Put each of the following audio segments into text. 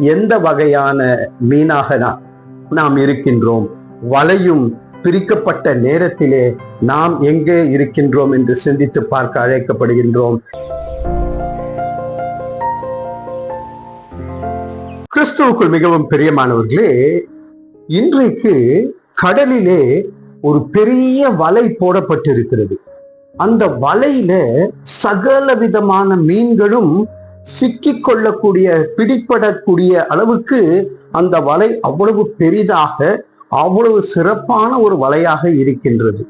எந்த வகையான மீனாக நாம் இருக்கின்றோம்? வலையும் பிரிக்கப்பட்ட நேரத்திலே நாம் எங்கே இருக்கின்றோம் என்று சிந்தித்து பார்க்க அழைக்கப்படுகின்றோம். கிறிஸ்துவுக்குள் மிகவும் பிரியமானவர்களே இன்றைக்கு கடலிலே ஒரு பெரிய வலை போடப்பட்டிருக்கிறது. அந்த வலையில சகல விதமான மீன்களும் சிக்கிக் கொள்ளக்கூடிய பிடிப்படக்கூடிய அளவுக்கு அந்த வலை அவ்வளவு பெரிதாக அவ்வளவு சிறப்பான ஒரு வலையாக இருக்கின்றது.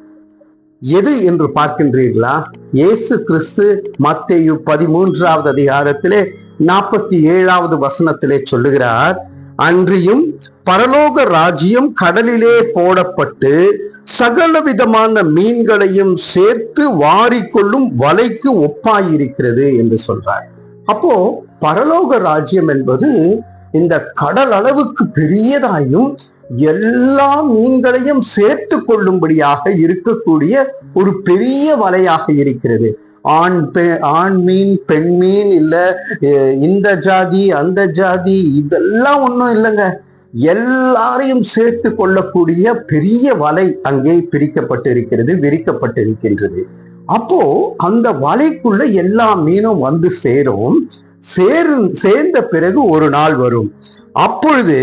எது என்று பார்க்கின்றீர்களா? இயேசு கிறிஸ்து மத்தேயு பதிமூன்றாவது அதிகாரத்திலே நாற்பத்தி ஏழாவது வசனத்திலே சொல்லுகிறார் அன்றியும் பரலோக ராஜ்யம் கடலிலே போடப்பட்டு சகல விதமான மீன்களையும் சேர்த்து வாரிக்கொள்ளும் வலைக்கு ஒப்பாயிருக்கிறது என்று சொல்றார். அப்போ பரலோக ராஜ்யம் என்பது இந்த கடல் அளவுக்கு பெரியதாயும் எல்லா மீன்களையும் சேர்த்து கொள்ளும்படியாக இருக்கக்கூடிய ஒரு பெரிய வலையாக இருக்கிறது. ஆண் பெ ஆண் மீன் பெண் மீன் இல்ல அஹ் இந்த ஜாதி அந்த ஜாதி இதெல்லாம் ஒன்றும் இல்லைங்க. எல்லாரையும் சேர்த்து கொள்ளக்கூடிய பெரிய வலை அங்கே பிரிக்கப்பட்டிருக்கிறது விரிக்கப்பட்டிருக்கின்றது. அப்போ அந்த வலைக்குள்ள எல்லா மீனும் வந்து சேரும். சேரு சேர்ந்த பிறகு ஒரு நாள் வரும். அப்பொழுது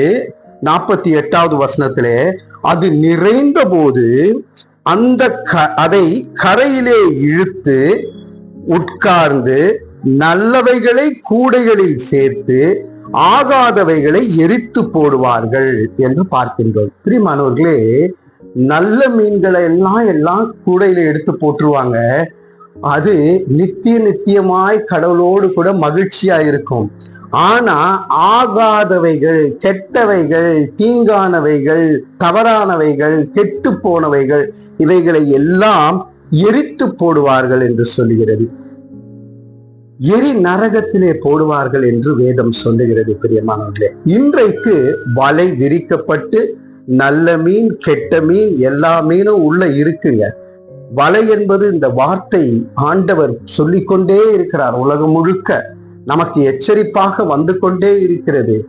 நாற்பத்தி எட்டாவது வசனத்திலே அது நிறைந்த போது அந்த க- அதை கரையிலே இழுத்து உட்கார்ந்து நல்லவைகளை கூடைகளில் சேர்த்து ஆகாதவைகளை எரித்து போடுவார்கள் என்று பார்க்கின்றோம். பிரிமானவர்களே நல்ல மீன்களை எல்லாம் எல்லாம் கூடையில எடுத்து போட்டுருவாங்க. அது நித்திய நித்தியமாய் கடவுளோடு கூட மகிழ்ச்சியா இருக்கும். ஆனா ஆகாதவைகள் கெட்டவைகள் தீங்கானவைகள் தவறானவைகள் கெட்டு போனவைகள் இவைகளை எல்லாம் எரித்து போடுவார்கள் என்று சொல்லுகிறது. எரி நரகத்திலே போடுவார்கள் என்று வேதம் சொல்லுகிறது பிரியமானவர்களே. இன்றைக்கு வலை விரிக்கப்பட்டு நல்ல மீன் கெட்ட மீன் எல்லா மீனும் உள்ள இருக்குங்க. வலை என்பது இந்த வார்த்தை ஆண்டவர் சொல்லிக்கொண்டே இருக்கிறார் உலகம் முழுக்க. நமக்கு எச்சரிப்பாக வந்து கொண்டே இருக்கிறது.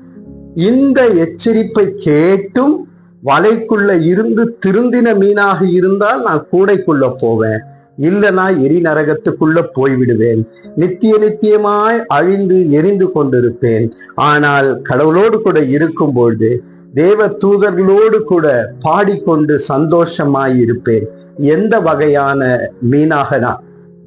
இந்த எச்சரிப்பை கேட்டும் வலைக்குள்ள இருந்து திருந்தின மீனாக இருந்தால் நான் கூடைக்குள்ள போவேன். இல்லனா எரி நரகத்துக்குள்ள போய்விடுவேன். நித்திய நித்தியமாய் அழிந்து எரிந்து கொண்டிருப்பேன். ஆனால் கடவுளோடு கூட இருக்கும் பொழுது தேவ தூதர்களோடு கூட பாடிக்கொண்டு சந்தோஷமாய் இருப்பேன் எந்த வகையான மீனாக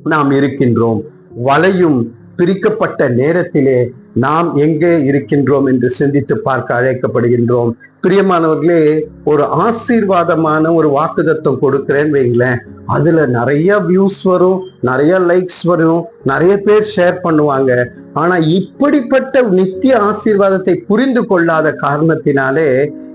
நாம் இருக்கின்றோம். வலையும் பிரிக்கப்பட்ட நேரத்திலே நாம் எங்கே இருக்கின்றோம் என்று சிந்தித்து பார்க்க அழைக்கப்படுகின்றோம். பிரியமானவர்களே ஒரு ஆசீர்வாதமான ஒரு வாக்குதத்தம் கொடுக்கிறேன்னு வைங்களேன் அதுல நிறைய வியூஸ் வரும் நிறைய லைக்ஸ் வரும் நிறைய பேர் ஷேர் பண்ணுவாங்க. ஆனா இப்படிப்பட்ட நித்திய ஆசீர்வாதத்தை புரிந்து கொள்ளாத காரணத்தினாலே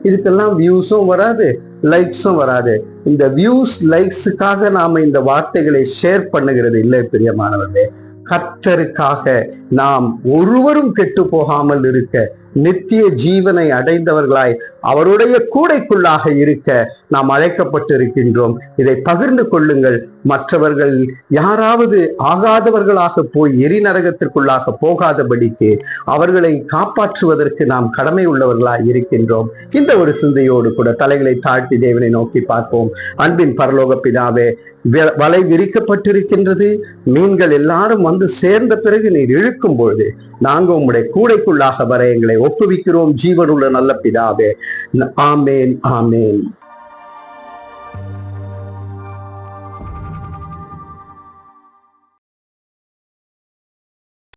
இதுக்கெல்லாம் வியூஸும் வராது லைக்ஸும் வராது. இந்த வியூஸ் லைக்ஸுக்காக நாம இந்த வார்த்தைகளை ஷேர் பண்ணுகிறது இல்லை பிரியமானவர்களே. கர்த்தருக்காக நாம் ஒருவரும் கெட்டு போகாமல் இருக்க நித்திய ஜீவனை அடைந்தவர்களாய் அவருடைய கூடைக்குள்ளாக இருக்க நாம் அழைக்கப்பட்டிருக்கின்றோம். இதை பகிர்ந்து கொள்ளுங்கள். மற்றவர்கள் யாராவது ஆகாதவர்களாக போய் எரிநரகத்திற்குள்ளாக போகாதபடிக்கு அவர்களை காப்பாற்றுவதற்கு நாம் கடமை உள்ளவர்களாய் இருக்கின்றோம். இந்த ஒரு சிந்தையோடு கூட தலைகளை தாழ்த்தி தேவனை நோக்கி பார்ப்போம். அன்பின் பரலோக பிதாவே வலை விரிக்கப்பட்டிருக்கின்றது. மீன்கள் எல்லாரும் வந்து சேர்ந்த பிறகு நீர் இழுக்கும் பொழுது நாங்க உம்முடைய கூடைக்குள்ளாக வர எங்களை ஒப்புவிக்கிறோம். ஜீவனுள்ள நல்ல பிதாவே. ஆமேன் ஆமேன்.